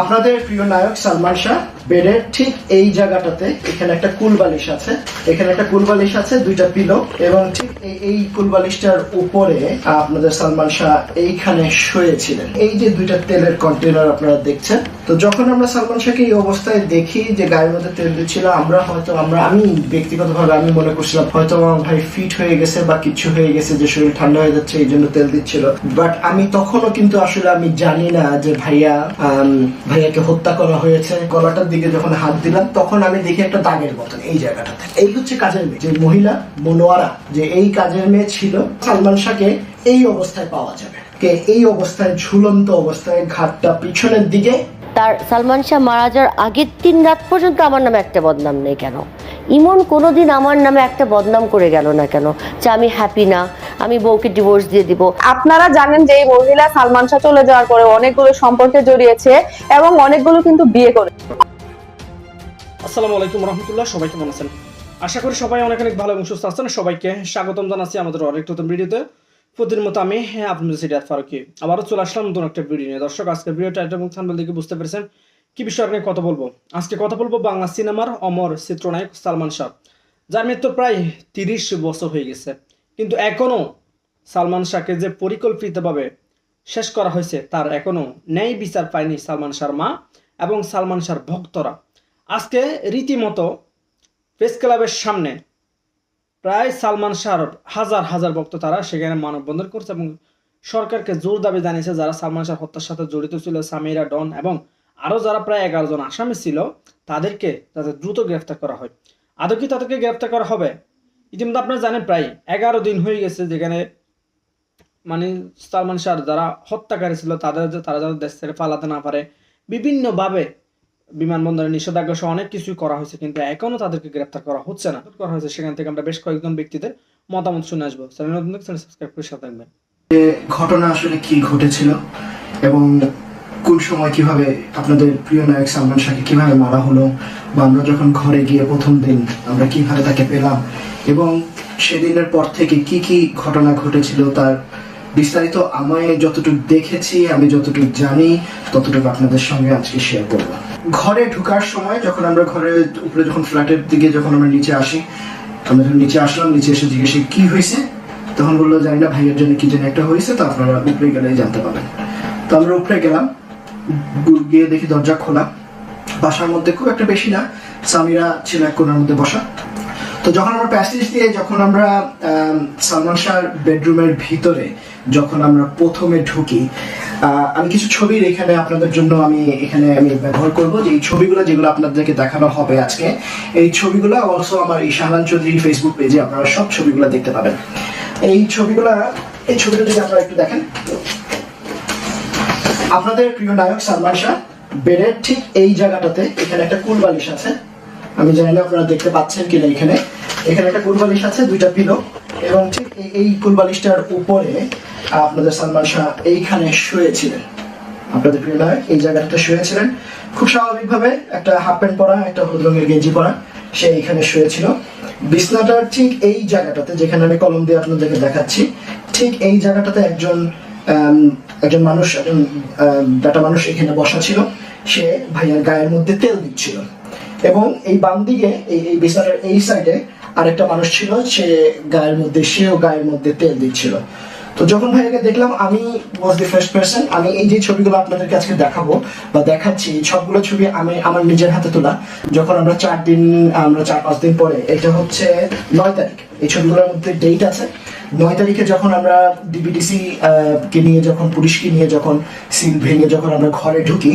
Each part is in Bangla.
আপনাদের প্রিয় নায়ক সালমান শাহ। বেডের ঠিক এই জায়গাটাতে এখানে একটা কুল বালিশ আছে। এখানে একটা কুল বালিশ আছে, দুইটা পিলো। এবং ঠিক এই- কুল বালিশটার উপরে আপনাদের সালমান শাহ এইখানে শুয়েছিলেন। এই যে দুইটা তেলের কন্টেনার আপনারা দেখছেন, তো যখন আমরা সালমান শাহকে এই অবস্থায় দেখি যে গায়ের মধ্যে তেল দিচ্ছিল, আমরা হয়তো, আমরা, আমি ব্যক্তিগতভাবে আমি মনে করছিলাম, হয়তো আমার ভাই ফিট হয়ে গেছে বা কিছু হয়ে গেছে, যে শরীর ঠান্ডা হয়ে যাচ্ছে, এই জন্য তেল দিচ্ছিল। বাট আমি তখনও কিন্তু আসলে আমি জানি না যে ভাইয়া ভাইয়াকে হত্যা করা হয়েছে গলাটার দিকে যখন হাত দিলাম তখন আমি দেখি একটা দাগের মতন এই জায়গাটাতে। এই হচ্ছে কাজের মেয়ে। যে মহিলা মনোয়ারা যে এই কাজের মেয়ে ছিল সালমান শাহকে এই অবস্থায় পাওয়া যাবে। কে এই অবস্থায় ঝুলন্ত অবস্থায় ঘাটটা পিছনের দিকে। তার সালমান শাহ মারা যাওয়ার আগের দিন রাত পর্যন্ত আমার নামে একটা বদনাম নেই কেন? ইমন কোনোদিন আমার নামে একটা বদনাম করে গেল না কেন? যে আমি হ্যাপি না আমি বউকে ডিভোর্স দিয়ে দিব। আপনারা জানেন যে এই মহিলা সালমান শাহ চলে যাওয়ার পরে অনেকগুলো সম্পর্কে জড়িয়েছে এবং অনেকগুলো কিন্তু বিয়ে করে আসসালামু আলাইকুম রহমতুল্লাহ, সবাই কেমন আছেন? আশা করি সবাই অনেক অনেক ভালো এবং সুস্থ আছেন। সবাইকে স্বাগতম জানাচ্ছি আমাদের অনেক নতুন ভিডিওতে। প্রতিদিন মতো আমি হ্যাঁ আপনাদের সিরিয়াত ফারুকি। আবারও চলে আসলাম নতুন একটা ভিডিও নিয়ে। দর্শক আজকে ভিডিও টাইটেল এবং থাম্বনেল দেখে বুঝতে পেরেছেন কি বিষয় নিয়ে কথা বলব। আজকে কথা বলব বাংলা সিনেমার অমর চিত্রনায়ক সালমান শাহ, যার মৃত্যু প্রায় তিরিশ বছর হয়ে গেছে। কিন্তু এখনও সালমান শাহকে যে পরিকল্পিতভাবে শেষ করা হয়েছে, তার এখনও ন্যায় বিচার পায়নি সালমান শাহর মা এবং সালমান শাহর ভক্তরা। আজকে রীতিমতো প্রেস ক্লাবের সামনে প্রায় সালমান শাহর হাজার হাজার ভক্ত তারা সেখানে মানববন্ধন করছে এবং সরকারকে জোর দাবি জানিয়েছে যারা সালমান শাহ হত্যার সাথে জড়িত ছিল, সামিরা, ডন এবং আরও যারা প্রায় এগারো জন আসামি ছিল, তাদেরকে যাতে দ্রুত গ্রেফতার করা হয়। আদৌ কি তাদেরকে গ্রেফতার করা হবে? ইতিমধ্যে আপনারা জানেন প্রায় এগারো দিন হয়ে গেছে যেখানে মানে সালমান শাহ যারা হত্যাকারী ছিল, তাদের তারা যাতে দেশ ছেড়ে পালাতে না পারে, বিভিন্নভাবে বিমানবন্দরে নিষেধাজ্ঞা সহ অনেক কিছুই করা হয়েছে, কিন্তু এখনও তাদেরকে গ্রেপ্তার করা হচ্ছে না। করা হয়েছে, সেখান থেকে আমরা বেশ কয়েকজন ব্যক্তিদের মতামত শুনে আসব। চ্যানেল সাবস্ক্রাইব করে সাথে থাকবেন। ঘটনা আসলে কি ঘটেছিল এবং কোন সময় কীভাবে আপনাদের প্রিয় নায়ক সালমান শাহকে কীভাবে মারা হলো বা আমরা যখন ঘরে গিয়ে প্রথম দিন আমরা কীভাবে তাকে পেলাম এবং সেদিনের পর থেকে কি কি ঘটনা ঘটেছিল তার বিস্তারিত আমায় যতটুকু দেখেছি, আমি যতটুকু জানি, ততটুকু আপনাদের সঙ্গে আজকে শেয়ার করব। ঘরে ঢোকার সময় যখন আমরা ঘরে উপরে যখন ফ্ল্যাটের দিকে যখন আমরা নিচে আসি আমরা যখন নিচে আসলাম নিচে এসে জিজ্ঞেস কি হয়েছে? তখন বলল জানি না ভাইয়ের জন্য কি যেন একটা হয়েছে তো আপনারা উপরে গেলে জানতে পারবেন। তো আমরা উপরে গেলাম গিয়ে দেখি দরজা খোলা। বাসার মধ্যে খুব একটা বেশি না সামিরা ছিল এক কোনার মধ্যে বসা। তো যখন আমরা প্যাসেজ দিয়ে যখন আমরা আম, সালমান শাহর বেডরুমের ভিতরে যখন আমরা প্রথমে ঢুকি আমি কিছু ছবির এখানে আপনাদের জন্য আমি এখানে আমি ব্যবহার করব, যে এই ছবিগুলো যেগুলো আপনাদেরকে দেখানো হবে আজকে, এই ছবিগুলো অলসো আমার এই শাহান চৌধুরী ফেসবুক পেজে আপনারা সব ছবিগুলো দেখতে পাবেন। এই ছবিগুলা, এই ছবিটা যদি আপনারা একটু দেখেন। আপনাদের প্রিয় নায়ক সালমান শাহ, বেডের ঠিক এই জায়গাটাতে এখানে একটা কুল বালিশ আছে। আমি জানি না আপনারা দেখতে পাচ্ছেন কিনা এখানে। এখানে একটা কুল বালিশ আছে, দুইটা পিলো। এবং ঠিক এই- এই কুল বালিশটার উপরে আপনাদের সালমান শাহ এইখানে শুয়েছিলেন। আপনাদের প্রিয় নায়ক, এই জায়গাটাতে শুয়েছিলেন। খুব স্বাভাবিকভাবে একটা হাফ প্যান্ট পরা, একটা হলুদ রঙের গেঞ্জি পরা, সে এইখানে শুয়েছিল। বিছনাটার ঠিক এই জায়গাটাতে, যেখানে আমি কলম দিয়ে আপনাদেরকে দেখাচ্ছি, ঠিক এই জায়গাটাতে একজন একজন মানুষ, একজন বেটা মানুষ এখানে বসা ছিল। সে ভাইয়ার গায়ের মধ্যে তেল দিচ্ছিল। এবং এই বাম দিকে, এই এই বিছানার এই সাইডে আরেকটা মানুষ ছিল, সে গায়ের মধ্যে, সেও গায়ের মধ্যে তেল দিচ্ছিল। তো যখন ভাইয়াকে দেখলাম, আমি ওয়াজ দি ফার্স্ট পার্সন আমি এই যে ছবিগুলো আপনাদেরকে আজকে দেখাবো বা দেখাচ্ছি সবগুলো ছবি আমি আমার নিজের হাতে তোলা। যখন আমরা চার দিন, আমরা চার পাঁচ দিন পরে, এটা হচ্ছে নয় তারিখ। এই ছবিগুলোর মধ্যে ডেট আছে। নয় তারিখে যখন আমরা ডিবিডিসি কে নিয়ে যখন, পুলিশকে নিয়ে যখন, সিল ভেঙে যখন আমরা ঘরে ঢুকি,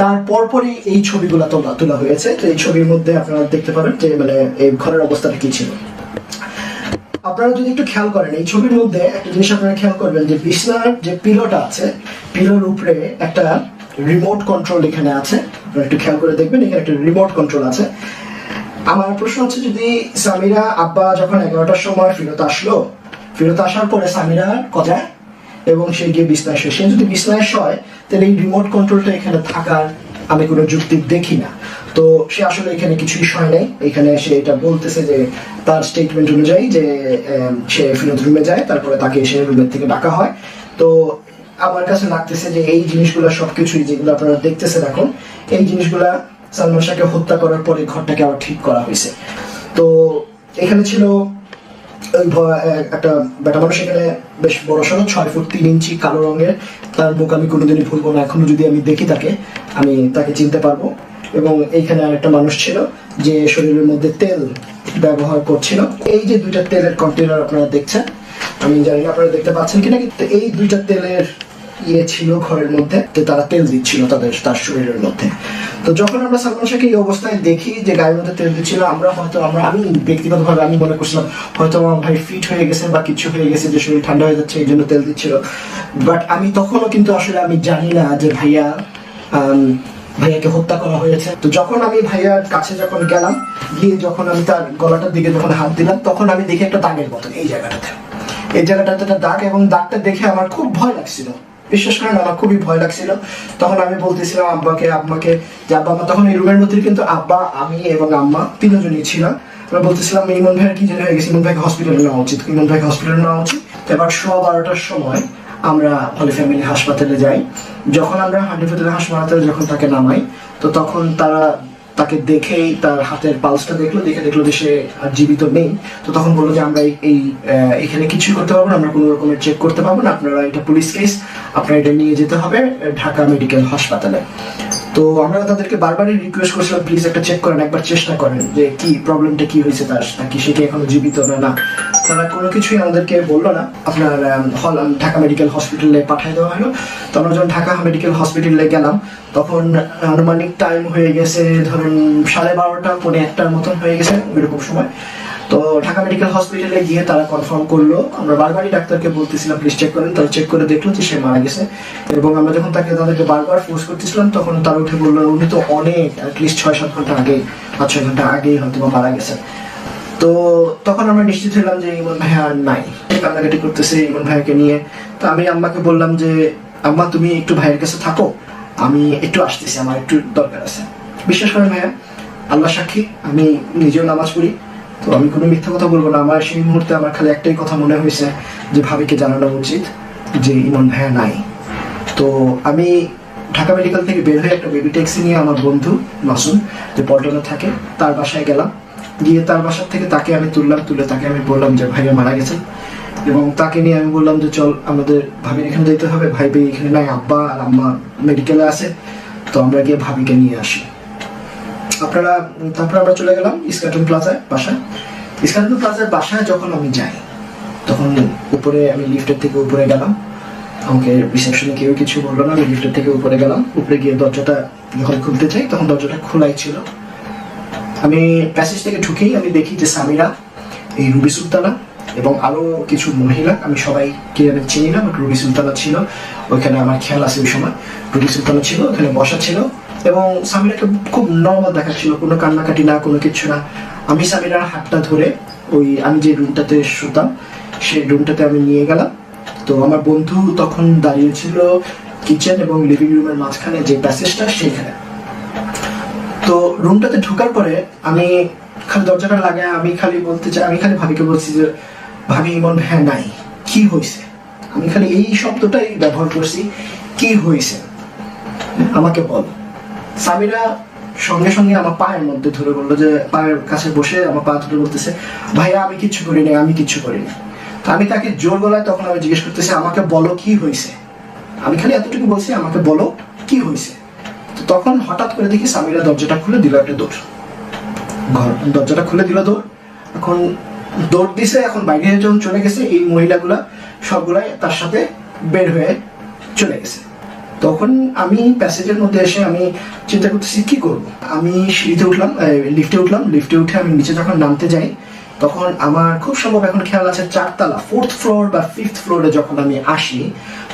তার পরপরই এই ছবিগুলো তোলা তোলা হয়েছে। তো এই ছবির মধ্যে আপনারা দেখতে পাবেন যে মানে এই ঘরের অবস্থাটা কি ছিল। আপনারা যদি একটু খেয়াল করেন, এই ছবির মধ্যে একটা জিনিস আপনারা খেয়াল করবেন যে বিছনার যে পিলোটা আছে, পিলোর উপরে একটা রিমোট কন্ট্রোল এখানে আছে। একটু খেয়াল করে দেখবেন, এখানে একটা রিমোট কন্ট্রোল আছে। আমার প্রশ্ন হচ্ছে যদি সামিরা, আব্বা যখন এগারোটার সময় ফেরত আসলো, ফেরত আসার পরে সামিরা কোথায়? এবং সে গিয়ে বিছনায় শুয়ে। সে যদি বিছনায় শয়, তাহলে এই রিমোট কন্ট্রোলটা এখানে থাকার আমি কোনো যুক্তি দেখি না। তো সে আসলে এখানে কিছুই শয় নাই। এখানে সে এটা বলতেছে যে, তার স্টেটমেন্ট অনুযায়ী যে সে ফেরত রুমে যায়, তারপরে তাকে এসে রুমের থেকে ডাকা হয়। তো আমার কাছে লাগতেছে যে, এই জিনিসগুলো সবকিছুই যেগুলো আপনারা দেখতেছেন এখন, এই জিনিসগুলা সালমান শাহকে হত্যা করার পরে ঘরটাকে আবার ঠিক করা হয়েছে। তো এখানে ছিল একটা বেটা মানুষ এখানে বেশ বড় সড়ো, ছয় ফুট তিন ইঞ্চি কালো রঙের। তার মুখ আমি কোনোদিনই ভুলবো না। এখনও যদি আমি দেখি তাকে, আমি তাকে চিনতে পারব। এবং এইখানে আরেকটা মানুষ ছিল যে শরীরের মধ্যে তেল ব্যবহার করছিল। এই যে দুইটা তেলের কন্টেনার আপনারা দেখছেন, আমি জানি আপনারা দেখতে পাচ্ছেন কিনা, কিন্তু এই দুইটা তেলের ইয়ে ছিল ঘরের মধ্যে, তো তারা তেল দিচ্ছিল তাদের, তার শরীরের মধ্যে। তো যখন আমরা সালমান শাহকে এই অবস্থায় দেখি যে গায়ের মধ্যে তেল দিচ্ছিল, আমরা হয়তো, আমরা, আমি ব্যক্তিগতভাবে আমি মনে করছিলাম, হয়তো আমার ভাই ফিট হয়ে গেছে বা কিছু হয়ে গেছে, যে শরীর ঠান্ডা হয়ে যাচ্ছে, এই জন্য তেল দিচ্ছিল। বাট আমি তখনও কিন্তু আসলে আমি জানি না যে ভাইয়া ভাইয়াকে হত্যা করা হয়েছে। তো যখন আমি ভাইয়ার কাছে যখন গেলাম, গিয়ে যখন আমি তার গলাটার দিকে যখন হাত দিলাম, তখন আমি দেখি একটা দাগের মতন এই জায়গাটাতে। এই জায়গাটাতে একটা দাগ এবং দাগটা দেখে আমার খুব ভয় লাগছিল। বিশ্বাস করেন, আমার খুবই ভয় লাগছিল। তখন আমি বলতেছিলাম, আব্বাকে আম্মাকে যে আব্বা আম্মা তখন এই রুমের মধ্যে কিন্তু আব্বা, আমি এবং আম্মা তিনজনই ছিলাম। আমরা বলতেছিলাম, ইমন ভাইয়ের কি যেন হয়ে গেছে? ইমন ভাইকে হসপিটালে নেওয়া উচিত। ইমন ভাইকে হসপিটালে নেওয়া উচিত। এবার সোয়া বারোটার সময় আমরা হলি ফ্যামিলি হাসপাতালে যাই। যখন আমরা হান্ডি ফ্যামিলি হাসপাতালে যখন তাকে নামাই, তো তখন তারা তাকে দেখেই তার হাতের পালসটা দেখল, দেখে দেখল যে সে আর জীবিত নেই। তো তখন বলল যে আমরা এই- এখানে কিছুই করতে পারব না, আমরা কোনো রকমের চেক করতে পারব না, আপনারা এটা পুলিশ কেস আপনারা এটা নিয়ে যেতে হবে, ঢাকা মেডিকেল হাসপাতালে। তো আমরা তাদেরকে বারবারই রিকোয়েস্ট করছিলাম প্লিজ একটা চেক করেন, একবার চেষ্টা করেন যে কি প্রবলেমটা কি হয়েছে তার, নাকি সে কি এখনও জীবিত না না। তারা কোনো কিছুই আমাদেরকে বলল না। আপনার হল ঢাকা মেডিকেল হসপিটালে পাঠিয়ে দেওয়া হলো। তো আমরা যখন ঢাকা মেডিকেল হসপিটালে গেলাম, তখন আনুমানিক টাইম হয়ে গেছে, ধরুন সাড়ে বারোটা, পৌনে একটার মতন হয়ে গেছে, ওইরকম সময়। তো ঢাকা মেডিকেল হসপিটালে গিয়ে তারা কনফার্ম করল। আমরা বারবারই ডাক্তারকে বলতেছিলাম, প্লিজ চেক করেন। তারা চেক করে দেখল যে সে মারা গেছে। এবং আমরা যখন তাকে তাদেরকে বারবার ফোর্স করতেছিলাম, তখন তারা উঠে বলল, উনি তো অনেক অ্যাটলিস্ট ছয় সাত ঘণ্টা আগে পাঁচ, ছয় ঘণ্টা আগেই হয়তো মারা গেছে। তো তখন আমরা নিশ্চিত হলাম যে ইমন ভাইয়া আর নাই। কান্নাকাটি করতেছে ইমন ভাইয়াকে নিয়ে। তো আমি আম্মাকে বললাম যে, আম্মা, তুমি একটু ভাইয়ের কাছে থাকো। আমি একটু আসতেছি, আমার একটু দরকার আছে। বিশ্বাস করেন ভাইয়া আল্লাহ সাক্ষী, আমি নিজেও নামাজ পড়ি। তো আমি কোনো মিথ্যা কথা বলব না। আমার সেই মুহূর্তে আমার খালি একটাই কথা মনে হয়েছে যে ভাবিকে জানানো উচিত যে ইমন ভাইয়া নাই। তো আমি ঢাকা মেডিকেল থেকে বের হয়ে একটা বেবি ট্যাক্সি নিয়ে আমার বন্ধু মাসুম, যে পল্টনে থাকে, তার বাসায় গেলাম। গিয়ে তার বাসার থেকে তাকে আমি তুললাম, তুলে তাকে আমি বললাম যে ভাইয়া মারা গেছে। এবং তাকে নিয়ে আমি বললাম যে চল, আমাদের ভাবির এখানে যেতে হবে ভাই ভাই এখানে নাই, আব্বা আর আম্মা মেডিকেলে আছে। তো আমরা গিয়ে ভাবিকে নিয়ে আসি। আপনারা, তারপর আমরা চলে গেলাম ইস্কাটন প্লাজায় বাসায়। ইস্কাটন প্লাজার বাসায় যখন আমি যাই, তখন উপরে আমি লিফটের থেকে উপরে গেলাম। আমাকে রিসেপশনে কেউ কিছু বলল না, আমি লিফটের থেকে উপরে গেলাম। উপরে গিয়ে দরজাটা যখন খুলতে চাই, তখন দরজাটা খোলাই ছিল। আমি প্যাসেজ থেকে ঢুকেই আমি দেখি যে সামিরা, এই রুবি সুলতানা এবং আরও কিছু মহিলা, আমি সবাইকে আমি চিনি না রুবি সুলতানা ছিল। ওইখানে আমার খেয়াল আছে ওই সময়। রুবি সুলতানা ছিল, ওখানে বসা ছিল। এবং সামিরাকে খুব নর্মাল দেখাচ্ছিল, কোনো কান্নাকাটি না, কোনো কিছু না। আমি সামিরার হাতটা ধরে ওই, আমি যে রুমটাতে শুতাম, সেই রুমটাতে আমি নিয়ে গেলাম। তো আমার বন্ধু তখন দাঁড়িয়ে ছিল কিচেন এবং লিভিং রুমের মাঝখানে যে প্যাসেজটা সেইখানে। তো রুমটাতে ঢোকার পরে আমি খালি দরজাটা লাগায় আমি খালি বলতে চাই, আমি খালি ভাবিকে বলছি যে, ভাবি ইমন হ্যাঁ নাই। কি হয়েছে? আমি খালি এই শব্দটাই ব্যবহার করছি, কি হয়েছে? আমাকে বল। সামিরা সঙ্গে সঙ্গে আমার পায়ের মধ্যে ধরে বলল যে, পায়ের কাছে বসে আমার পা ধরে বলতেছে, ভাইয়া, আমি কিচ্ছু করিনি আমি কিচ্ছু করিনি তো আমি তাকে জোর গলায় তখন আমি জিজ্ঞেস করতেছি, আমাকে বলো কি হয়েছে? আমি খালি এতটুকু বলছি, আমাকে বলো কি হয়েছে? তো তখন হঠাৎ করে দেখি সামিরা দরজাটা খুলে দিল একটা দৌড়। ঘর, দরজাটা খুলে দিল দৌড়। এখন দৌড় দিছে, এখন বাইরে যখন চলে গেছে, এই মহিলাগুলা সবগুলাই তার সাথে বের হয়ে চলে গেছে। তখন আমি প্যাসেজের মধ্যে এসে আমি চিন্তা করতেছি, কি করব? আমি সিঁড়িতে উঠলাম লিফটে উঠলাম, লিফটে উঠে আমি নিচে যখন নামতে যাই, তখন আমার খুব সম্ভব এখন খেয়াল আছে চারতলা ফোর্থ ফ্লোর বা ফিফথ ফ্লোরে যখন আমি আসি,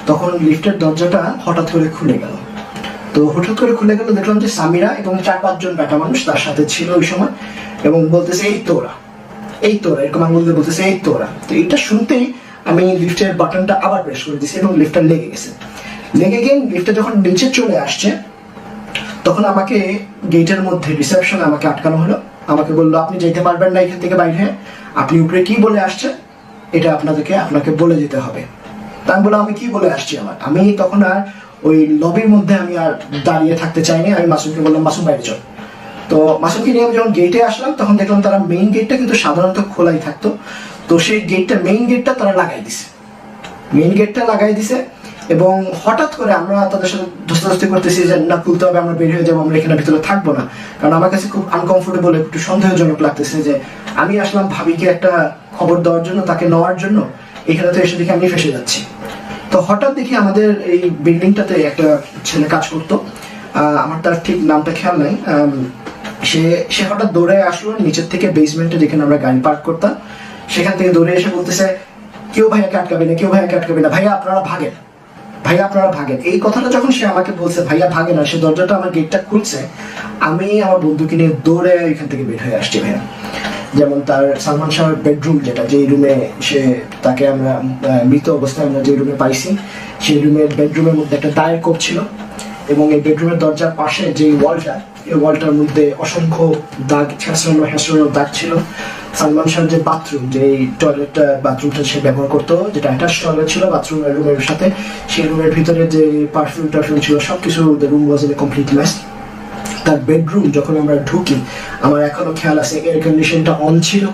তখন লিফটের দরজাটা হঠাৎ করে খুলে গেল। তো হঠাৎ করে খুলে গেল, দেখলাম যে সামিরা এবং চার পাঁচজন বেটা মানুষ তার সাথে ছিল ওই সময় এবং বলতেছে, এই তোরা এই তোরা, এরকম আঙুল দিয়ে বলতেছে, এই তোরা। তো এটা শুনতেই আমি লিফটের বাটনটা আবার প্রেস করে দিয়েছি এবং লিফটটা লেগে গেছে। লেগে গিয়ে লিফটটা যখন নিচে চলে আসছে, তখন আমাকে গেটের মধ্যে রিসেপশনে আমাকে আটকানো হলো। আমাকে বলল, আপনি যেতে পারবেন না এখান থেকে বাইরে। আপনি উপরে কি বলে আসছেন? এটা আপনাদেরকে, আপনাকে বলে যেতে হবে। তা আমি বললাম, আমি কি বলে আসছি আমার আমি তখন আর ওই লবির মধ্যে আমি আর দাঁড়িয়ে থাকতে চাইনি। আমি মাসুমকে বললাম, মাসুম, বাইরে চল। তো মাসুমকে নিয়ে আমি যখন গেটে আসলাম, তখন দেখলাম তারা মেইন গেটটা কিন্তু সাধারণত খোলাই থাকতো। তো সেই গেটটা মেইন গেটটা তারা লাগাই দিছে। মেইন গেটটা লাগাই দিছে। এবং হঠাৎ করে আমরা তাদের সাথে ধস্তাধস্তি করতেছি যে, না, খুলতে হবে, আমরা বের হয়ে যাব, আমরা এখানে ভিতরে থাকব না। কারণ আমার কাছে খুব আনকমফোর্টেবল একটু সন্দেহজনক লাগতেছে যে, আমি আসলাম ভাবিকে একটা খবর দেওয়ার জন্য, তাকে নেওয়ার জন্য, এখানে তো এসে দেখে আমি ফেসে যাচ্ছি। তো হঠাৎ দেখি আমাদের এই বিল্ডিংটাতে একটা ছেলে কাজ করতো। আমার তার ঠিক নামটা খেয়াল নাই। সে সে হঠাৎ দৌড়ে আসলো, নিচের থেকে বেসমেন্টে যেখানে আমরা গাড়ি পার্ক করতাম, সেখান থেকে দৌড়ে এসে বলতেছে, কেউ ভাইয়াকে আটকাবে না, কেউ ভাইয়াকে আটকাবে না, ভাইয়া আপনারা ভাগেন। ভাইয়া, আপনারা ভাগেন। এই কথাটা যখন সে আমাকে বলছে, ভাইয়া ভাগে না, সে দরজাটা আমার গেটটা খুলছে, আমি আমার বন্ধুকে নিয়ে দৌড়ে এখান থেকে বের হয়ে আসছি ভাইয়া। যেমন তার সালমান শাহর বেডরুম যেটা যে রুমে সে, তাকে আমরা মৃত অবস্থায় আমরা যে রুমে পাইছি, সেই রুমের বেডরুমের মধ্যে একটা দায়ের কোপ ছিল। এবং এই বেডরুমের দরজার পাশে যে ওয়ালটা, এই ওয়ালটার মধ্যে অসংখ্য দাগ ছ্যাঁচড়ানো হ্যাঁচড়ানো দাগ ছিল। সালমান শাহর যে বাথরুম, যে টয়লেটটা বাথরুমটা সে ব্যবহার করতো, যেটা অ্যাটাচ টয়লেট ছিল বাথরুম রুমের সাথে, সেই রুমের ভিতরে যে পারফিউম টারফিউম ছিল সব কিছু room was a complete match তার বেডরুম যখন আমরা ঢুকি, আমার এখনও খেয়াল আছে এয়ার কন্ডিশনটা অন ছিল।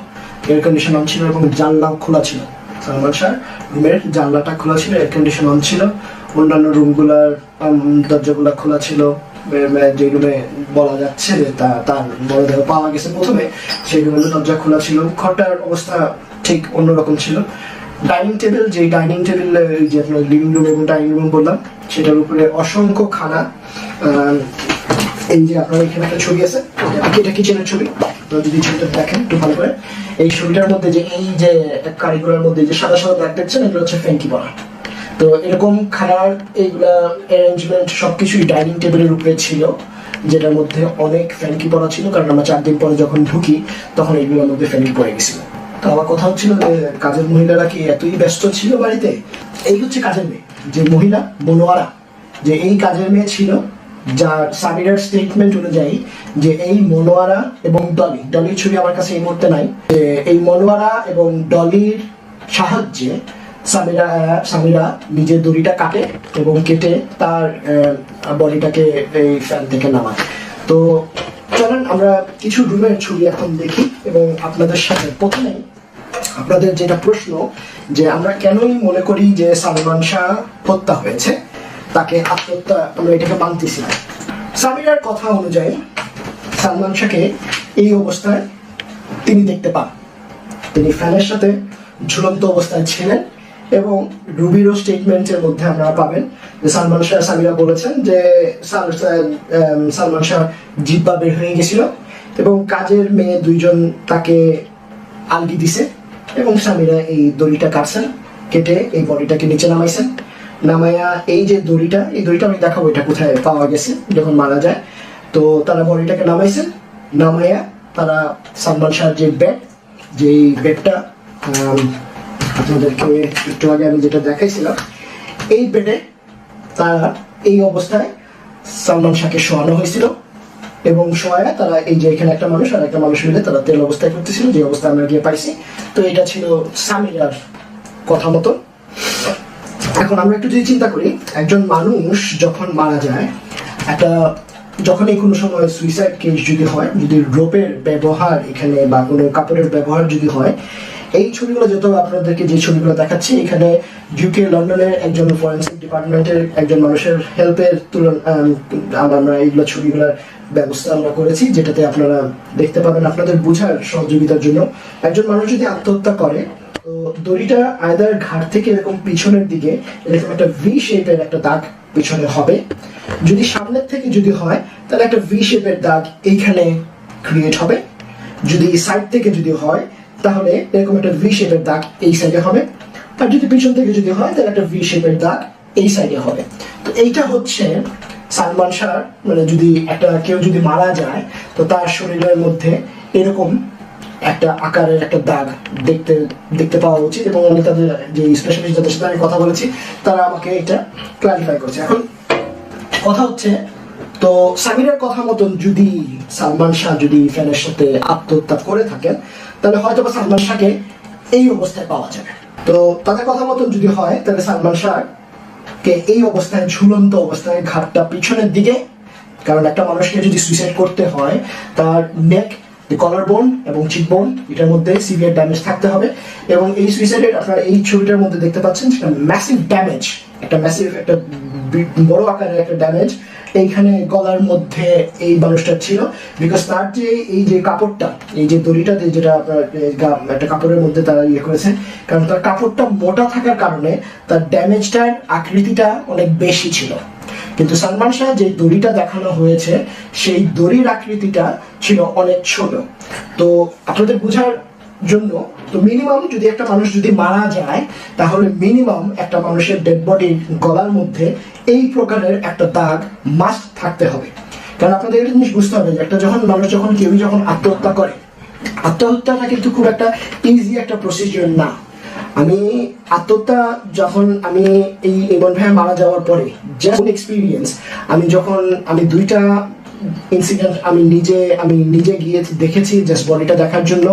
এয়ার কন্ডিশন অন ছিল এবং জানলা খোলা ছিল। সালমান শাহ রুমের জানলাটা খোলা ছিল এয়ার কন্ডিশন অন ছিল। অন্যান্য রুমগুলার দরজাগুলা খোলা ছিল। এ- বলা যাচ্ছে যে তার মরদেহ পাওয়া গেছে প্রথমে। রুমের দরজা খোলা ছিল। ঘরটার অবস্থা ঠিক অন্যরকম ছিল। ডাইনিং টেবিল যে ডাইনিং টেবিল যে আপনার লিভিং রুম এবং ডাইনিং রুম বললাম, সেটার উপরে অসংখ্য খানা। এই যে আপনার এখানে একটা ছবি আছে, এটা- কিচেনের ছবি। তো যদি ছবিটা দেখেন একটু ভালো করে। এই ছবিটার মধ্যে যে এই যে কারিগুলোর মধ্যে যে সাদা সাদা দাগ দেখছেন, এগুলো হচ্ছে ফ্যাঙ্কি পড়া তো এরকম খানার এইগুলা অ্যারেঞ্জমেন্ট সবকিছুই ডাইনিং টেবিলের উপরে ছিল, যেটার মধ্যে অনেক ফ্যানকি পড়া ছিল, কারণ আমরা চার দিন পরে যখন ঢুকি, তখন এইগুলোর মধ্যে ফ্যাঙ্কি পড়ে গেছিল। তো আমার কথা হচ্ছিল যে কাজের মহিলারা কি এতই ব্যস্ত ছিল বাড়িতে? এই হচ্ছে কাজের মেয়ে, যে মহিলা বনোয়ারা, যে এই কাজের মেয়ে ছিল, যার সামিরার স্টেটমেন্ট অনুযায়ী যে এই মনোয়ারা এবং ডলি, ডলির ছবি আমার কাছে এই মুহূর্তে নাই, যে এই মনোয়ারা এবং ডলির সাহায্যে সামিরা সামিরা নিজের দড়িটা কাটে এবং কেটে তার বডিটাকে এই ফ্যান থেকে নামায়। তো চলেন আমরা কিছু রুমের ছবি এখন দেখি এবং আপনাদের সাথে প্রথমেই আপনাদের যেটা প্রশ্ন, যে আমরা কেনই মনে করি যে সালমান শাহ হত্যা হয়েছে? তাকে আত্মহত্যা, আমরা এটাকে মানতেছি না। সামিরার কথা অনুযায়ী সালমান শাহকে এই অবস্থায় তিনি দেখতে পান। তিনি ফ্যানের সাথে ঝুলন্ত অবস্থায় ছিলেন। এবং রুবিরও স্টেটমেন্টের মধ্যে আপনারা পাবেন। যে সালমান শাহ সামিরা বলেছেন যে সালমান শাহ জিব্বা বের হয়ে গেছিল এবং কাজের মেয়ে দুইজন তাকে আলগি দিছে এবং স্বামীরা এই দড়িটা কাটছেন, কেটে এই বডিটাকে নিচে নামাইছেন। নামাইয়া এই যে দড়িটা, এই দড়িটা আমি দেখাবো এটা কোথায় পাওয়া গেছে যখন মারা যায়। তো তারা বডিটাকে নামাইছেন, নামাইয়া তারা সালমান শাহর যে বেড যে বেডটা আপনাদেরকে একটু আগে আমি যেটা দেখাইছিলাম, এই বেডে তারা এই অবস্থায় সালমান শাহকে শোয়ানো হয়েছিল এবং শোয়া তারা এই যে এখানে একটা মানুষ আর একটা মানুষ মিলে তারা তেল অবস্থায় করতেছিল যে অবস্থায় আমরা গিয়ে পাইছি। তো এটা ছিল সামিরার কথা মতো। এখন আমরা একটু যদি চিন্তা করি, একজন মানুষ যখন মারা যায়, একটা যখন এই কোনো সময় সুইসাইড কেস যদি হয়, যদি রোপের ব্যবহার এখানে বা কোনো কাপড়ের ব্যবহার যদি হয় এই ছবিগুলো যত আপনাদেরকে যে ছবিগুলো দেখাচ্ছি, এখানে ইউকে লন্ডনের একজন ফরেন্সিক ডিপার্টমেন্টের একজন মানুষের হেল্পের তুলনা আমরা এইগুলো ছবিগুলোর ব্যবস্থা আমরা করেছি, যেটাতে আপনারা দেখতে পাবেন আপনাদের বোঝার সহযোগিতার জন্য। একজন মানুষ যদি আত্মহত্যা করে, তো দড়িটা আয়দার ঘাট থেকে এরকম পিছনের দিকে, এরকম একটা ভি শেপের একটা দাগ পিছনে হবে। যদি সামনের থেকে যদি হয়, তাহলে একটা ভি শেপের দাগ এইখানে ক্রিয়েট হবে। যদি সাইড থেকে যদি হয় তাহলে এরকম একটা ভি শেপের দাগ এই সাইডে হবে। আর যদি পিছন থেকে যদি হয়, তাহলে একটা ভি শেপের দাগ এই সাইডে হবে। তো এইটা হচ্ছে সালমান শাহ মানে যদি একটা কেউ যদি মারা যায়, তো তার শরীরের মধ্যে এরকম একটা আকারের একটা দাগ দেখতে দেখতে পাওয়া উচিত এবং আমি তাদের যে স্পেশালিস্ট যাদের সাথে আমি কথা বলেছি, তারা আমাকে এটা ক্লারিফাই করছে। এখন কথা হচ্ছে, তো সামিরের কথা মতন যদি সালমান শাহ যদি ফ্যানের সাথে আত্মহত্যা করে থাকেন তাহলে হয়তো বা সালমান শাহকে এই অবস্থায় পাওয়া যাবে। তো তাদের কথা মতন যদি হয়, তাহলে সালমান শাহ কে এই অবস্থায় ঝুলন্ত অবস্থায় ঘাটটা পিছনের দিকে, কারণ একটা মানুষকে যদি সুইসাইড করতে হয়, তার নেক কলার বোন এবং চিক বোন এটার মধ্যে সিভিয়ার ড্যামেজ থাকতে হবে। এবং এই সুইসাইডের আপনারা এই ছবিটার মধ্যে দেখতে পাচ্ছেন, সেটা ম্যাসিভ ড্যামেজ একটা ম্যাসিভ একটা বড় আকারের একটা ড্যামেজ এইখানে গলার মধ্যে এই মানুষটা ছিল বিকজ তার যে এই যে কাপড়টা, এই যে দড়িটা যেটা একটা কাপড়ের মধ্যে তারা ইয়ে করেছে, কারণ তার কাপড়টা মোটা থাকার কারণে তার ড্যামেজটার আকৃতিটা অনেক বেশি ছিল। কিন্তু সালমান শাহ যে দড়িটা দেখানো হয়েছে, সেই দড়ির আকৃতিটা ছিল অনেক ছোট। তো আপনাদের বোঝার জন্য, তো মিনিমাম যদি একটা মানুষ যদি মারা যায়, তাহলে মিনিমাম একটা মানুষের ডেড বডির গলার মধ্যে এই প্রকারের একটা দাগ মাস্ট থাকতে হবে। কারণ আপনাদের একটা জিনিস বুঝতে হবে একটা যখন মানুষ যখন কেউ যখন আত্মহত্যা করে, আত্মহত্যাটা কিন্তু খুব একটা ইজি একটা প্রসিজিওর না। আমি আত্মহত্যা যখন আমি এই ইমন ভাইয়া মারা যাওয়ার পরে জাস্ট এক্সপিরিয়েন্স আমি যখন আমি দুইটা ইনসিডেন্ট আমি নিজে আমি নিজে গিয়ে দেখেছি জাস্ট বডিটা দেখার জন্য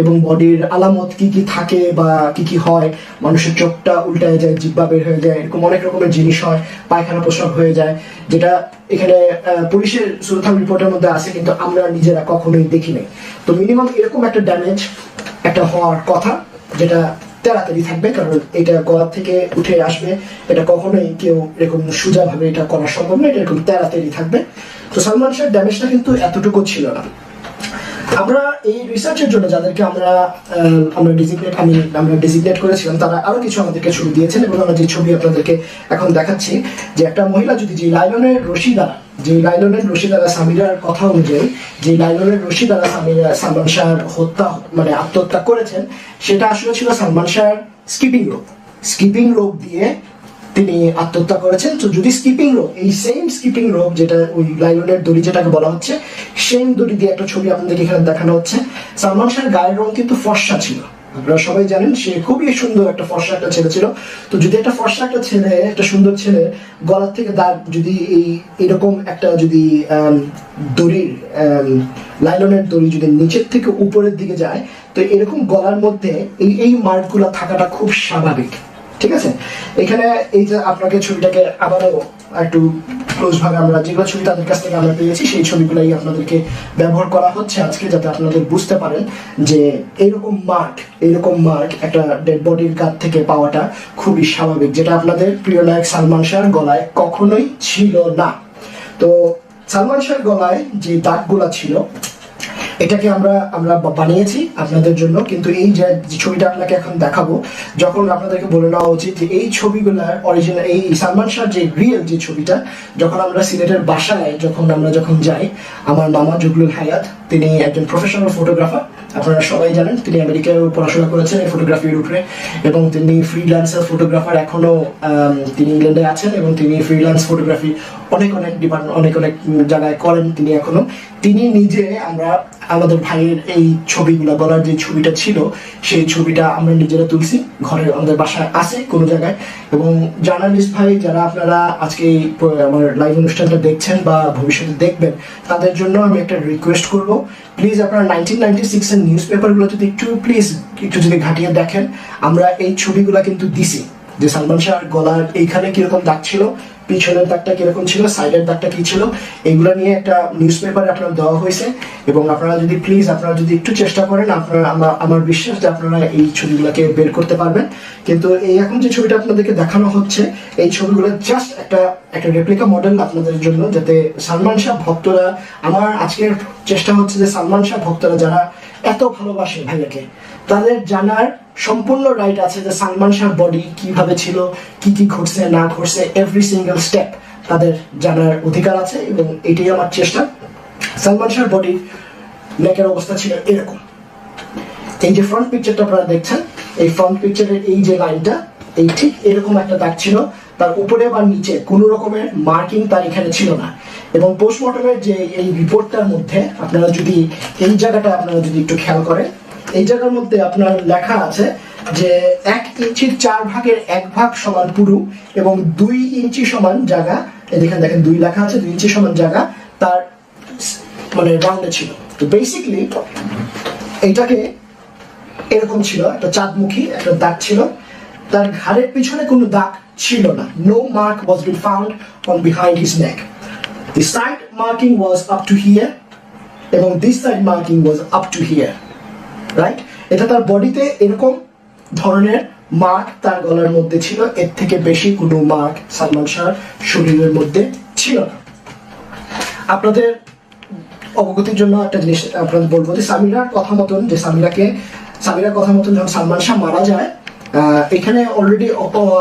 এবং বডির আলামত কি কি থাকে বা কি কি হয়, মানুষের চোখটা উল্টায় যায় জিব্বা বের হয়ে যায়, এরকম অনেক রকমের জিনিস হয়, পায়খানা প্রস্রাব হয়ে যায়, যেটা এখানে পুলিশের সুরথাম রিপোর্টের মধ্যে আছে কিন্তু আমরা নিজেরা কখনোই দেখিনি। তো মিনিমাম এরকম একটা ড্যামেজ একটা হওয়ার কথা, যেটা তাড়াতাড়ি থাকবে, কারণ এটা গলা থেকে উঠে আসবে। এটা কখনোই কেউ এরকম সোজাভাবে এটা করা সম্ভব না, এটা এরকম তাড়াতাড়ি থাকবে। তো সালমান শাহের ড্যামেজটা কিন্তু এতটুকু ছিল না। আমরা এই রিসার্চের জন্য যাদেরকে আমরা আমরা ডিজিগনেট আমি, আমরা ডিজিগনেট করেছিলাম, তারা আরও কিছু আমাদেরকে ছবি দিয়েছেন এবং আমরা যে ছবি আপনাদেরকে এখন দেখাচ্ছি, যে একটা মহিলা যদি যে লাইলনের রশি দ্বারা, যে লাইলনের রশি দ্বারা সামিরার কথা অনুযায়ী, যে লাইলনের রশি দ্বারা সামিরা, সালমান শাহর হত্যা মানে আত্মহত্যা করেছেন, সেটা আসলে ছিল সালমান শাহর স্কিপিং রোপ স্কিপিং রোপ দিয়ে তিনি আত্মহত্যা করেছেন। তো যদি স্কিপিং রোপ এই সেম স্কিপিং রোপ যেটা ওই লাইলনের দড়ি যেটাকে বলা হচ্ছে সেম দড়ি দিয়ে একটা ছবি আপনাদেরকে এখানে দেখানো হচ্ছে। সালমান শাহের গায়ের রং কিন্তু ফর্সা ছিল। আপনারা সবাই জানেন, সে খুবই সুন্দর একটা ফর্সা একটা ছেলে ছিল। তো যদি একটা ফর্সা একটা ছেলে, একটা সুন্দর ছেলে গলার থেকে দাগ যদি এই, এরকম একটা যদি দড়ির লাইলনের দড়ি যদি নিচের থেকে উপরের দিকে যায়, তো এরকম গলার মধ্যে এই এই মার্কগুলো থাকাটা খুব স্বাভাবিক। ঠিক আছে? এখানে এই যে আপনাকে ছবিটাকে আবারও একটু ক্লোজ ভাবে আমরা যেগুলো ছবি তাদের কাছ থেকে আমরা পেয়েছি, সেই ছবিগুলাই আপনাদেরকে ব্যবহার করা হচ্ছে আজকে যাতে আপনাদের বুঝতে পারেন যে এইরকম মার্ক এইরকম মার্ক একটা ডেড বডির কাছ থেকে পাওয়াটা খুবই স্বাভাবিক, যেটা আপনাদের প্রিয় নায়ক সালমান শাহর গলায় কখনোই ছিল না। তো সালমান শাহর গলায় যে দাগগুলা ছিল এটাকে আমরা আমরা বানিয়েছি আপনাদের জন্য, কিন্তু এই যে ছবিটা আপনাকে এখন দেখাবো, যখন আপনাদেরকে বলে নেওয়া উচিত যে এই ছবিগুলার অরিজিনাল এই সালমান শাহ যে রিয়েল যে ছবিটা, যখন আমরা সিলেটের বাসায়, যখন আমরা যখন যাই, আমার মামা জুগলুল হায়াত তিনি একজন প্রফেশনাল ফটোগ্রাফার আপনারা সবাই জানেন তিনি আমেরিকায় পড়াশোনা করেছেন এই ফটোগ্রাফির উপরে এবং তিনি ফ্রিল্যান্সার ফটোগ্রাফার এখনও আম, তিনি ইংল্যান্ডে আছেন এবং তিনি ফ্রিল্যান্স ফটোগ্রাফি অনেক অনেক ডিপার্টমেন্ট অনেক অনেক জায়গায় করেন তিনি এখনও। তিনি নিজে আমরা আমাদের ভাইয়ের এই ছবিগুলো গলার যে ছবিটা ছিল সেই ছবিটা আমরা নিজেরা তুলছি ঘরে আমাদের বাসায় আছে কোনো জায়গায় এবং জার্নালিস্ট ভাই যারা আপনারা আজকে আমার লাইভ অনুষ্ঠানটা দেখছেন বা ভবিষ্যতে দেখবেন তাদের জন্য আমি একটা রিকোয়েস্ট করব প্লিজ আপনারা নাইনটিন নাইনটি সিক্স এর নিউজ পেপারগুলো যদি একটু প্লিজ একটু যদি ঘাটিয়ে দেখেন, আমরা এই ছবিগুলো কিন্তু দিছি। যে সালমান শাহর গলার এইখানে কীরকম দাগ ছিল পিছনের দাগটা কীরকম ছিল সাইডের দাগটা কি ছিল, এগুলো নিয়ে একটা নিউজ পেপারে আপনার দেওয়া হয়েছে। এবং আপনারা যদি প্লিজ আপনারা যদি একটু চেষ্টা করেন, আপনারা, আমার বিশ্বাস যে আপনারা এই ছবিগুলোকে বের করতে পারবেন। কিন্তু এই এখন যে ছবিটা আপনাদেরকে দেখানো হচ্ছে, এই ছবিগুলো জাস্ট একটা একটা রেপ্লিকা মডেল আপনাদের জন্য, যাতে সালমান শাহ ভক্তরা, আমার আজকের চেষ্টা হচ্ছে যে সালমান শাহ ভক্তরা যারা এত ভালোবাসে ভাইয়াকে তাদের জানার সম্পূর্ণ রাইট আছে যে সালমান শাহ বডি কীভাবে ছিল, কি কি ঘটছে, না ঘটছে এভরি সিঙ্গেল স্টেপ তাদের জানার অধিকার আছে এবং এটাই আমার চেষ্টা। সালমান শাহ বডি নেকের অবস্থা ছিল এরকম। এই যে ফ্রন্ট পিকচারটা আপনারা দেখছেন, এই ফ্রন্ট পিকচারের এই যে লাইনটা এই ঠিক এরকম একটা দাগ ছিল। তার উপরে বা নিচে কোনো রকমের মার্কিং তার এখানে ছিল না। এবং পোস্টমর্টমের যে এই রিপোর্টটার মধ্যে আপনারা যদি এই জায়গাটা আপনারা যদি একটু খেয়াল করেন এই জায়গার মধ্যে আপনার লেখা আছে যে এক ইঞ্চির চার ভাগের এক ভাগ সমান পুরু এবং দুই ইঞ্চি সমান জায়গা। এই দেখেন দুই লেখা আছে, দুই ইঞ্চি সমান জায়গা। তার মানে রাউন্ডে ছিল। তো বেসিকলি এইটাকে এরকম ছিল, একটা চাঁদমুখী, একটা দাগ ছিল। তার ঘাড়ের পিছনে কোনো দাগ ছিল না। No mark was been found on behind his neck the side marking was up to here এবং this side marking was up to here right এটা তার বডিতে এরকম ধরনের মার্ক তার গলার মধ্যে ছিল। এর থেকে বেশি কোনো মার্ক সালমান শাহর শরীরের মধ্যে ছিল না। আপনাদের অবগতির জন্য একটা জিনিস আপনাদের বলব যে সামিরার কথা মতন, যে সামিরাকে সামিরার কথা মতন যখন সালমান শাহ মারা যায় এখানে অলরেডি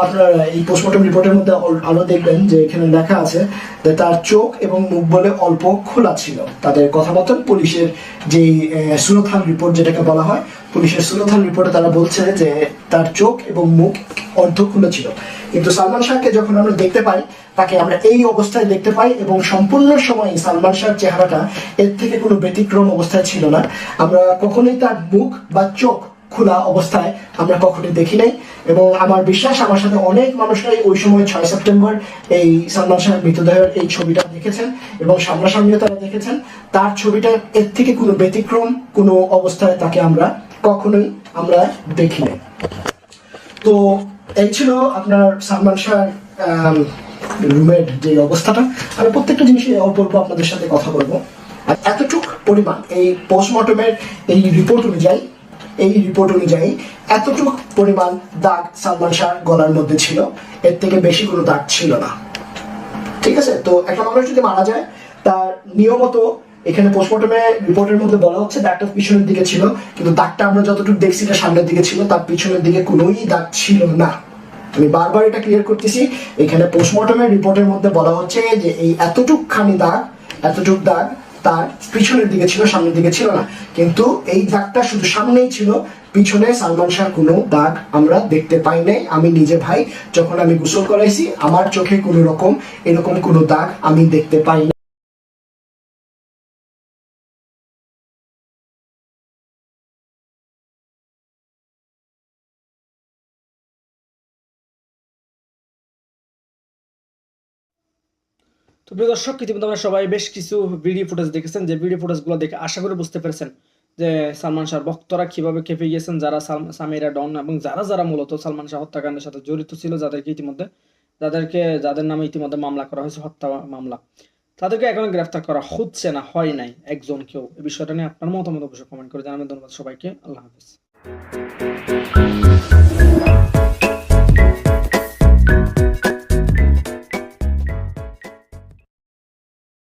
আপনার এই পোস্টমর্টম রিপোর্টের মধ্যে আরও দেখবেন যে এখানে লেখা আছে যে তার চোখ এবং মুখ বলে অল্প খোলা ছিল। তাদের কথা মতন পুলিশের যে সুরথান রিপোর্ট যেটাকে বলা হয়, পুলিশের সুরথান রিপোর্টে তারা বলছে যে তার চোখ এবং মুখ অর্ধ খুলে ছিল। কিন্তু সালমান শাহকে যখন আমরা দেখতে পাই, তাকে আমরা এই অবস্থায় দেখতে পাই এবং সম্পূর্ণ সময় সালমান শাহর চেহারাটা এর থেকে কোনো ব্যতিক্রম অবস্থায় ছিল না। আমরা কখনোই তার মুখ বা চোখ খোলা অবস্থায় আমরা কখনোই দেখি নাই। এবং আমার বিশ্বাস, আমার সাথে অনেক মানুষরাই ওই সময় ছয় সেপ্টেম্বর এই সালমান শাহের মৃতদেহের এই ছবিটা দেখেছেন এবং সামনাসামনিও তারা দেখেছেন। তার ছবিটা এর থেকে কোনো ব্যতিক্রম, কোনো অবস্থায় তাকে আমরা কখনোই আমরা দেখি নাই। তো এই ছিল আপনার সালমান শাহ রুমের যে অবস্থাটা। আমি প্রত্যেকটা জিনিস অল্প অল্প আপনাদের সাথে কথা বলব। এতটুক পরিমাণ এই পোস্টমর্টমের এই রিপোর্ট অনুযায়ী এই রিপোর্ট অনুযায়ী এতটুকু পরিমাণ দাগ সালমান শাহ গলার মধ্যে ছিল, এর থেকে বেশি কোনো দাগ ছিল না। ঠিক আছে? তো একটা মানুষ যদি মারা যায়, তার নিয়মত এখানে পোস্টমর্টমে রিপোর্টের মধ্যে বলা হচ্ছে দাগটা পিছনের দিকে ছিল, কিন্তু দাগটা আমরা যতটুকু দেখছি এটা সামনের দিকে ছিল, তার পিছনের দিকে কোনোই দাগ ছিল না। আমি বারবার এটা ক্লিয়ার করতেছি, এখানে পোস্টমর্টমের রিপোর্টের মধ্যে বলা হচ্ছে যে এই এতটুক খানি দাগ, এতটুক দাগ তার পিছনের দিকে ছিল, সামনের দিকে ছিল না। কিন্তু এই দাগটা শুধু সামনেই ছিল। পিছনে সালমান শাহ কোনো দাগ আমরা দেখতে পাই নাই। আমি নিজে ভাই, যখন আমি গোসল করাইছি, আমার চোখে কোনো রকম এরকম কোনো দাগ আমি দেখতে পাই তো প্রিয় দর্শক, ইতিমধ্যে আমরা সবাই বেশ কিছু ভিডিও ফুটেজ দেখেছেন। যে ভিডিও ফুটেজগুলো দেখে আশা করে বুঝতে পেরেছেন যে সালমান শাহর ভক্তরা কীভাবে খেপে গিয়েছেন, যারা সামিরা ডন এবং যারা যারা মূলত সালমান শাহ হত্যাকাণ্ডের সাথে জড়িত ছিল, যাদেরকে ইতিমধ্যে যাদেরকে যাদের নামে ইতিমধ্যে মামলা করা হয়েছে, হত্যা মামলা। তাদেরকে এখনও গ্রেফতার করা হচ্ছে না, হয় নাই, একজন কেউ। এই বিষয়টা নিয়ে আপনার মতামত অবশ্যই কমেন্ট করে জানাবেন। ধন্যবাদ সবাইকে, আল্লাহ হাফিজ।